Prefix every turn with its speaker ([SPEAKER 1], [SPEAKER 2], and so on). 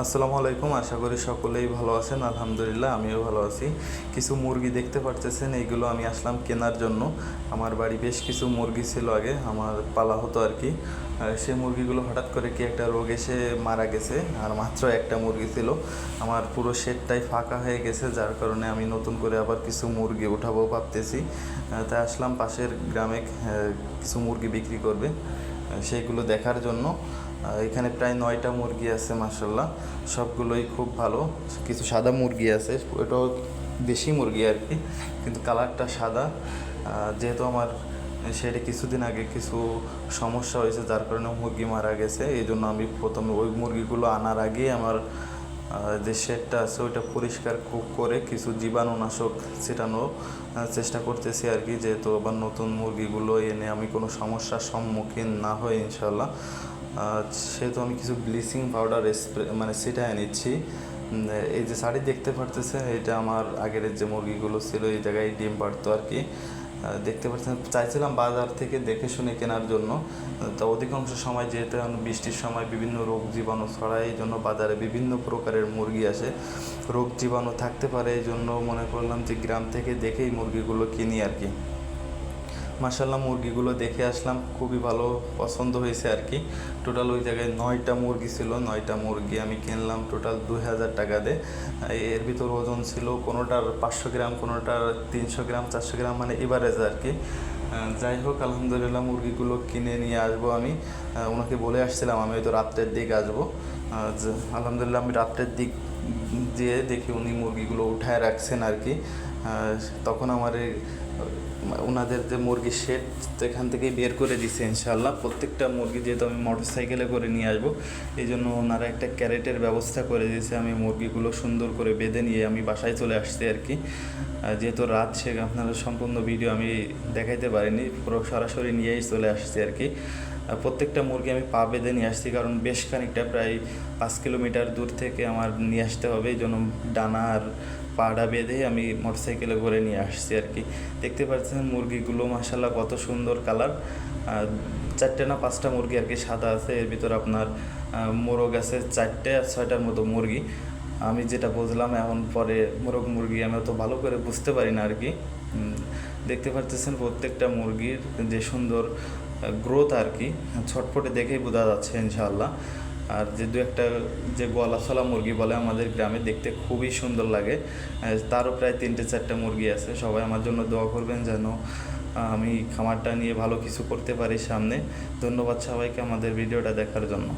[SPEAKER 1] আসসালামু আলাইকুম, আশা করি সকলেই ভালো আছেন। আলহামদুলিল্লাহ, আমিও ভালো আছি। কিছু মুরগি দেখতে পারতেছেন, এইগুলো আমি আসলাম কেনার জন্য। আমার বাড়ি বেশ কিছু মুরগি ছিল আগে, আমার পালা হতো আর কি। সেই মুরগিগুলো হঠাৎ করে কি একটা রোগ এসে মারা গেছে, আর মাত্র একটা মুরগি ছিল। আমার পুরো শেডটাই ফাঁকা হয়ে গেছে, যার কারণে আমি নতুন করে আবার কিছু মুরগি উঠাবো ভাবতেছি। তাই আসলাম পাশের গ্রামে কিছু মুরগি বিক্রি করবে সেইগুলো দেখার জন্য। এখানে প্রায় নয়টা মুরগি আছে মাসাল্লাহ সবগুলোই খুব ভালো। কিছু সাদা মুরগি আছে ওটাও দেশি মুরগি আর কি, কিন্তু কালারটা সাদা। যেহেতু আমার সেটা কিছুদিন আগে কিছু সমস্যা হয়েছে, যার কারণে মুরগি মারা গেছে। এই জন্য আমি প্রথমে ওই মুরগিগুলো আনার আগেই আমার যে শেডটা আছে, ওইটা পরিষ্কার কো- করে কিছু জীবাণুনাশক ছিটানোর চেষ্টা করতেছি আর কি। যেহেতু আবার নতুন মুরগিগুলো এনে আমি কোনো সমস্যার সম্মুখীন না হই ইনশাল্লাহ সেহেতু আমি কিছু ব্লিচিং পাউডার, স্প্রে মানে ছিটায় নিচ্ছি এই যে শাড়ি দেখতে পারতেছেন এটা আমার আগের যে মুরগিগুলো ছিল, এই জায়গায় ডিম পারতো আর কি। দেখতে পাচ্ছেন চাইছিলাম বাজার থেকে দেখে শুনে কেনার জন্য। তো অধিকাংশ সময় যেহেতু এখন বৃষ্টির সময় বিভিন্ন রোগ জীবাণু ছড়ায়, এই জন্য বাজারে বিভিন্ন প্রকারের মুরগি আসে। রোগ জীবাণু থাকতে পারে, এই জন্য মনে করলাম যে গ্রাম থেকে দেখেই মুরগিগুলো কিনি আর কি। মাসাল্লাহ মুরগিগুলো দেখে আসলাম, খুবই ভালো পছন্দ হয়েছে আর কি। টোটাল ওই জায়গায় নয়টা মুরগি ছিল, নয়টা মুরগি আমি কিনলাম টোটাল দুই হাজার টাকা দিয়ে। এর ভিতর ওজন ছিল কোনোটার পাঁচশো গ্রাম, কোনোটার তিনশো গ্রাম, চারশো গ্রাম মানে এভারেজ আর কি। যাই হোক, আলহামদুলিল্লাহ মুরগিগুলো কিনে নিয়ে আসব আমি। ওনাকে বলে আসছিলাম, আমি হয়তো রাত্রের দিক আসব। আলহামদুলিল্লাহ আমি রাত্রের দিক দিয়ে দেখি উনি মুরগিগুলো উঠায় রাখছেন আর কি। তখন আমার ওনাদের যে মুরগির শেড এখান থেকেই বের করে দিছে ইনশাল্লাহ প্রত্যেকটা মুরগি যেহেতু আমি মোটর সাইকেলে করে নিয়ে আসব, এই জন্য ওনারা একটা ক্যারেটের ব্যবস্থা করে দিয়েছে। আমি মুরগিগুলো সুন্দর করে বেঁধে নিয়ে আমি বাসায় চলে আসছি আর কি। যেহেতু রাত, সে আপনারা সম্পূর্ণ ভিডিও আমি দেখাইতে পারিনি, পুরো সরাসরি নিয়েই চলে আসছি আর কি। প্রত্যেকটা মুরগি আমি পা বেঁধে নিয়ে আসছি, কারণ বেশ খানিকটা প্রায় পাঁচ কিলোমিটার দূর থেকে আমার নিয়ে আসতে হবে, এই জন্য ডানা আর পাড়া বেঁধে আমি মোটরসাইকেলে করে নিয়ে আসছি আর কি। দেখতে পাচ্ছেন মুরগিগুলো মাসাল্লাহ কত সুন্দর কালার। চারটে না পাঁচটা মুরগি আর কি সাদা আছে, এর ভিতর আপনার মোরগ আছে চারটে আর ছয়টার মতো মুরগি। আমি যেটা বুঝলাম, এখন পরে মোরগ মুরগি আমি অত ভালো করে বুঝতে পারি না আর কি। দেখতে পাচ্ছেন প্রত্যেকটা মুরগির যে সুন্দর গ্রোথ আর কি। ছটফটে দেখেই বোঝা যাচ্ছে ইনশাআল্লাহ। আর যে দু একটা যে গলাছলা মুরগি বলে আমাদের গ্রামে দেখতে খুবই সুন্দর লাগে। তারও প্রায় তিনটে চারটে মুরগি আছে। সবাই আমার জন্য দোয়া করবেন যেন আমি খামারটা নিয়ে ভালো কিছু করতে পারি সামনে। ধন্যবাদ সবাইকে আমাদের ভিডিওটা দেখার জন্য।